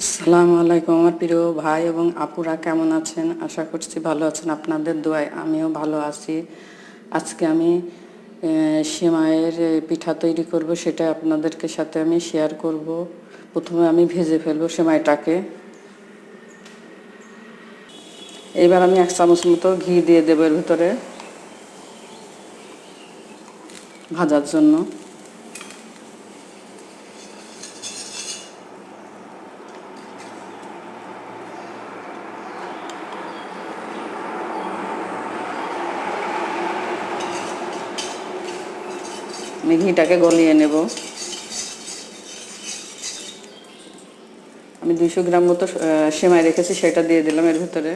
আসসালামু আলাইকুম আমার প্রিয় ভাই এবং আপুরা কেমন আছেন? আশা করছি ভালো আছেন। আপনাদের দোয়ায় আমিও ভালো আছি। আজকে আমি সেমাইয়ের পিঠা তৈরি করব, সেটা আপনাদেরকে সাথে আমি শেয়ার করব। প্রথমে আমি ভেজে ফেলব সেমাইটাকে। এবার আমি এক চামচ মতো ঘি দিয়ে দেবো এর ভিতরে। ভাজার জন্য। আমি ঘিটাকে গলিয়ে নেব। আমি দুইশো গ্রাম মতো সেমাই রেখেছি, সেটা দিয়ে দিলাম এর ভিতরে।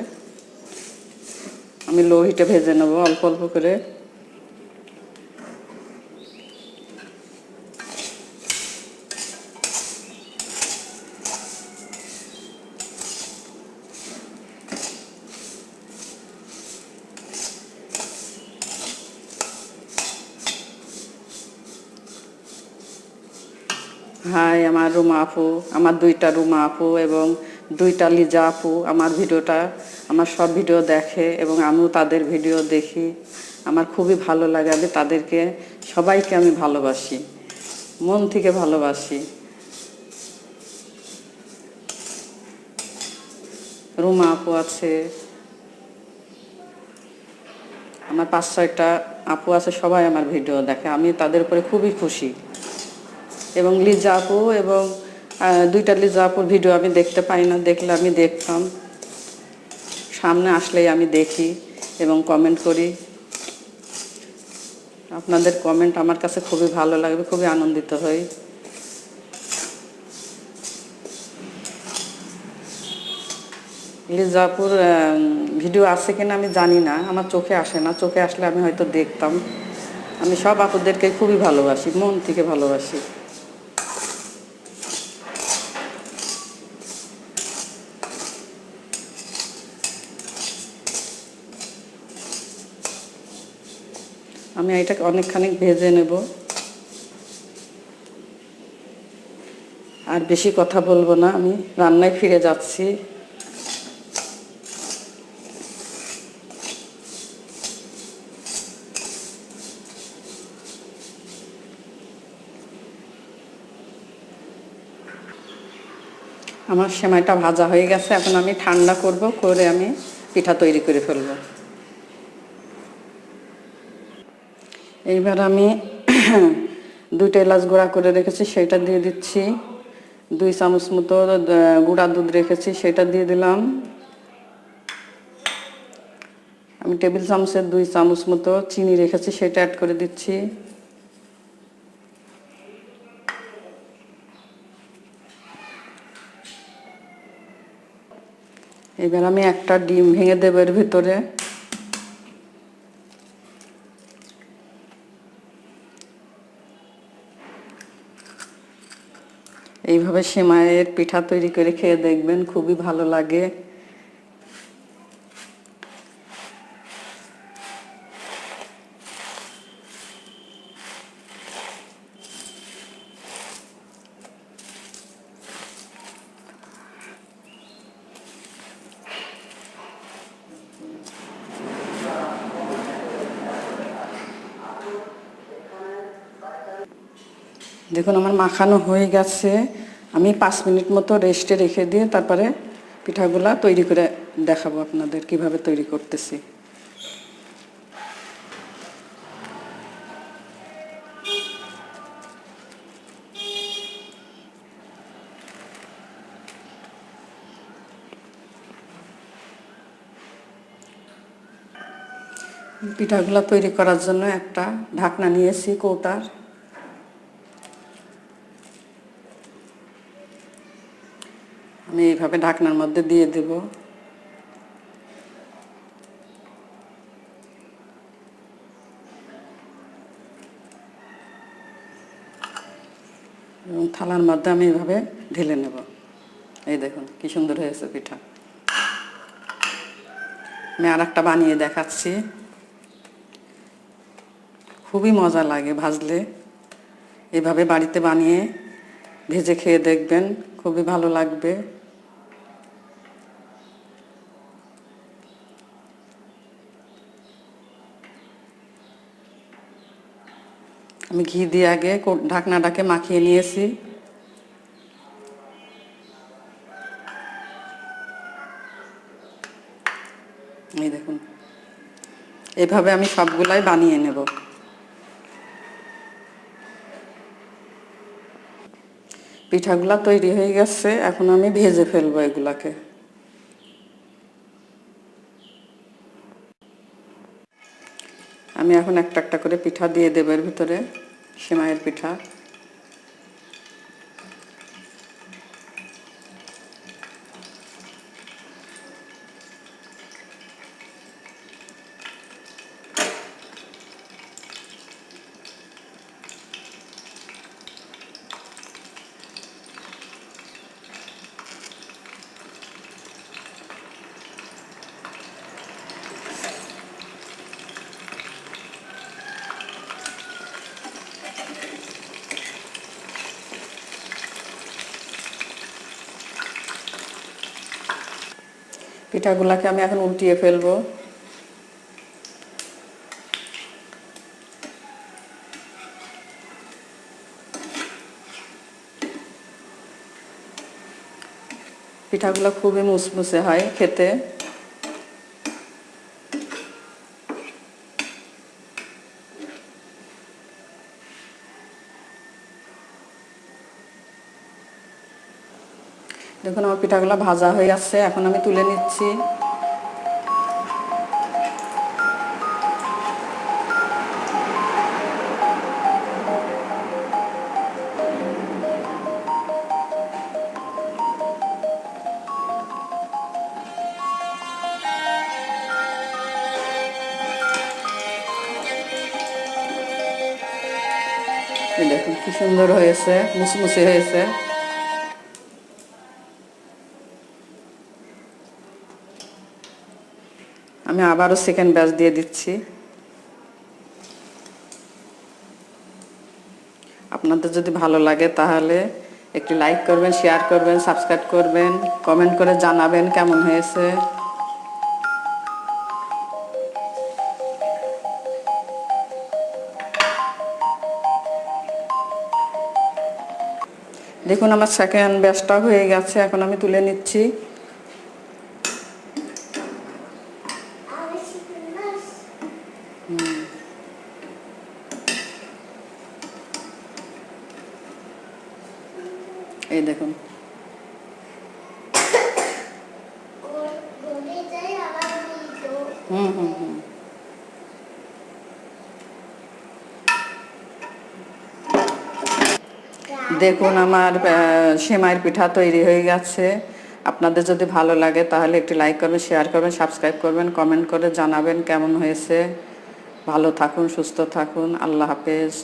আমি লোহিটা ভেজে নেব, অল্প অল্প করে। হাই আমার রুমা আপু, আমার দুইটা রুমা আপু এবং দুইটা লিজা আপু আমার ভিডিওটা, আমার সব ভিডিও দেখে এবং আমিও তাদের ভিডিও দেখি। আমার খুবই ভালো লাগে, আমি তাদেরকে, সবাইকে আমি ভালোবাসি, মন থেকে ভালোবাসি। রুমা আপু আছে, আমার পাঁচ ছয়টা আপু আছে, সবাই আমার ভিডিও দেখে, আমি তাদের উপরে খুবই খুশি। এবং লিজা আপু এবং দুইটা লিজা আপুর ভিডিও আমি দেখতে পাই না, দেখলে আমি দেখতাম। সামনে আসলেই আমি দেখি এবং কমেন্ট করি। আপনাদের কমেন্ট আমার কাছে খুবই ভালো লাগবে, খুবই আনন্দিত হই। লিজাপুর ভিডিও আছে কিনা আমি জানি না, আমার চোখে আসে না। চোখে আসলে আমি হয়তো দেখতাম। আমি সব আপুদেরকে খুবই ভালোবাসি, মন থেকে ভালোবাসি। আমি এটাকে অনেকখানি ভেজে নেব। আর বেশি কথা বলব না, আমি রান্নায় ফিরে যাচ্ছি। আমার সেমাইটা ভাজা হয়ে গেছে, এখন আমি ঠান্ডা করব, করে আমি পিঠা তৈরি করে ফেলব। এইবার আমি দুইটা এলাচ গুঁড়া করে রেখেছি সেটা দিয়ে দিচ্ছি। দুই চামচ মতো গুঁড়া দুধ রেখেছি সেটা দিয়ে দিলাম। আমি টেবিল চামচের দুই চামচ মতো চিনি রেখেছি, সেটা অ্যাড করে দিচ্ছি। এবার আমি একটা ডিম ভেঙে দেবো এর ভিতরে। এইভাবে সেমাইয়ের পিঠা তৈরি করে খেয়ে দেখবেন খুবই ভালো লাগে। দেখুন, আমার মাখানো হয়ে গেছে। আমি পাঁচ মিনিট মতো রেস্টে রেখে দিয়ে তারপরে পিঠাগুলা তৈরি করে দেখাবো আপনাদের কীভাবে তৈরি করতেছি। পিঠাগুলা তৈরি করার জন্য একটা ঢাকনা নিয়েছি কৌটার। আমি এইভাবে ঢাকনার মধ্যে দিয়ে দেব। এবং থালার মধ্যে আমি এইভাবে ঢেলে নেব। এই দেখুন, কি সুন্দর হয়েছে পিঠা। আমি আর একটা বানিয়ে দেখাচ্ছি। খুবই মজা লাগে ভাজলে। এভাবে বাড়িতে বানিয়ে ভেজে খেয়ে দেখবেন, খুবই ভালো লাগবে। আমি ঘি দিয়ে আগে ঢাকনাটাকে মাখিয়ে নিয়েছি। এই দেখুন। এভাবে আমি সবগুলাই বানিয়ে নেব। পিঠাগুলা তৈরি হয়ে গেছে, এখন আমি ভেজে ফেলব এগুলাকে। আমি এখন একটা একটা করে পিঠা দিয়ে দেবো এর ভিতরে সেমাইয়ের পিঠা। পিঠাগুলাকে আমি এখন উল্টিয়ে ফেলব। পিঠাগুলো খুবই মুসমুসে হয় খেতে। দেখুন, আমার পিঠাগুলো ভাজা হয়ে যাচ্ছে এখন আমি তুলে নিচ্ছি। দেখুন, কি সুন্দর হয়েছে, মুসমুসে হয়েছে। আমি আবারও সেকেন্ড ব্যাচ দিয়ে দিচ্ছি। আপনাদের যদি ভালো লাগে তাহলে একটু লাইক করবেন শেয়ার করবেন সাবস্ক্রাইব করবেন কমেন্ট করে জানাবেন কেমন হয়েছে। দেখুন, আমার সেকেন্ড ব্যাচটা হয়ে গেছে, এখন আমি তুলে নিচ্ছি। এই দেখুন। হুম হুম হুম। দেখুন আমার সেমাইয়ের পিঠা তৈরি হয়ে গেছে। আপনাদের যদি ভালো লাগে তাহলে একটু লাইক করবেন শেয়ার করবেন সাবস্ক্রাইব করবেন কমেন্ট করে জানাবেন কেমন হয়েছে। ভালো থাকুন, সুস্থ থাকুন। আল্লাহ হাফেজ।